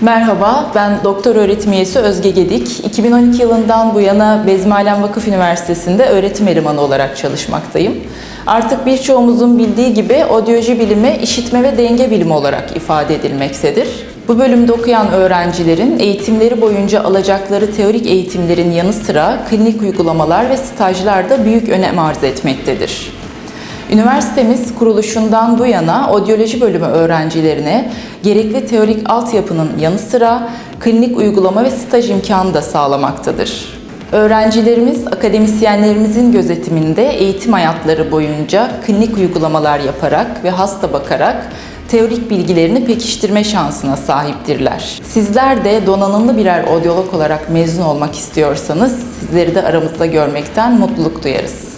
Merhaba, ben doktor öğretim üyesi Özge Gedik. 2012 yılından bu yana Bezmi Alem Vakıf Üniversitesi'nde öğretim elemanı olarak çalışmaktayım. Artık birçoğumuzun bildiği gibi odyoloji bilimi işitme ve denge bilimi olarak ifade edilmektedir. Bu bölümde okuyan öğrencilerin eğitimleri boyunca alacakları teorik eğitimlerin yanı sıra klinik uygulamalar ve stajlar da büyük önem arz etmektedir. Üniversitemiz kuruluşundan bu yana odyoloji bölümü öğrencilerine gerekli teorik altyapının yanı sıra klinik uygulama ve staj imkanı da sağlamaktadır. Öğrencilerimiz akademisyenlerimizin gözetiminde eğitim hayatları boyunca klinik uygulamalar yaparak ve hasta bakarak teorik bilgilerini pekiştirme şansına sahiptirler. Sizler de donanımlı birer odyolog olarak mezun olmak istiyorsanız sizleri de aramızda görmekten mutluluk duyarız.